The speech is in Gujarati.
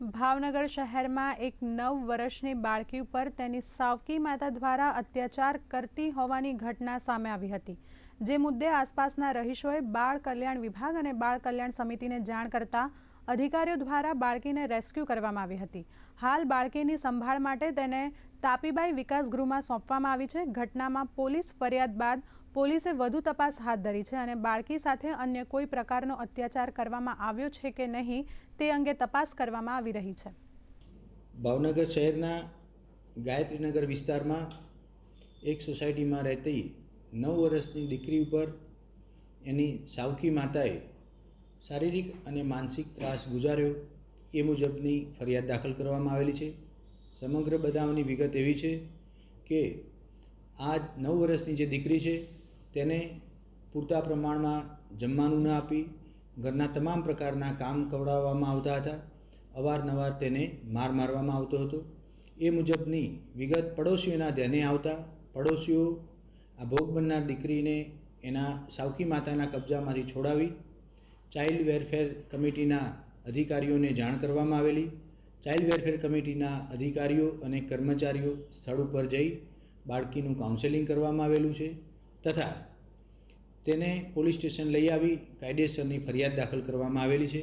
ભાવનગર શહેરમાં એક નવ વર્ષની બાળકી ઉપર તેની સાવકી માતા દ્વારા અત્યાચાર કરતી હોવાની ઘટના સામે આવી હતી. જે મુદ્દે આસપાસના રહીશોએ બાળ કલ્યાણ વિભાગ અને બાળ કલ્યાણ સમિતિને જાણ કરતા અધિકારીઓ દ્વારા બાળકીને રેસ્ક્યુ કરવામાં આવી હતી. હાલ બાળકીની સંભાળ માટે તેને તાપીબાઈ વિકાસ ગૃહમાં સોંપવામાં આવી છે. ઘટનામાં પોલીસ ફરિયાદ બાદ પોલીસે વધુ તપાસ હાથ ધરી છે અને બાળકી સાથે અન્ય કોઈ પ્રકારનો અત્યાચાર કરવામાં આવ્યો છે કે નહીં તે અંગે તપાસ કરવામાં આવી રહી છે. ભાવનગર શહેરના ગાયત્રીનગર વિસ્તારમાં એક સોસાયટીમાં રહેતી નવ વર્ષની દીકરી ઉપર એની સાવકી માતાએ શારીરિક અને માનસિક ત્રાસ ગુજાર્યો. એ મુજબની ફરિયાદ દાખલ કરવામાં આવેલી છે. સમગ્ર બનાવની વિગત એવી છે કે આ નવ વર્ષની જે દીકરી છે, તેને પૂરતા પ્રમાણમાં જમવાનું ન આપી, ઘરના તમામ પ્રકારના કામ કવડાવવામાં આવતા હતા. અવારનવાર તેને માર મારવામાં આવતો હતો. એ મુજબની વિગત પડોશીઓના ધ્યાને આવતા પડોશીઓ આ ભોગ બનનાર દીકરીને એના સાવકી માતાના કબજામાંથી છોડાવી ચાઇલ્ડ વેરફેર કમિટીના અધિકારીઓને જાણ કરવામાં આવેલી. ચાઇલ્ડ વેરફેર કમિટીના અધિકારીઓ અને કર્મચારીઓ સ્થળ ઉપર જઈ બાળકીનું કાઉન્સેલિંગ કરવામાં આવેલું છે તથા તેને પોલીસ સ્ટેશન લઈ આવી કાયદેસરની ફરિયાદ દાખલ કરવામાં આવેલી છે.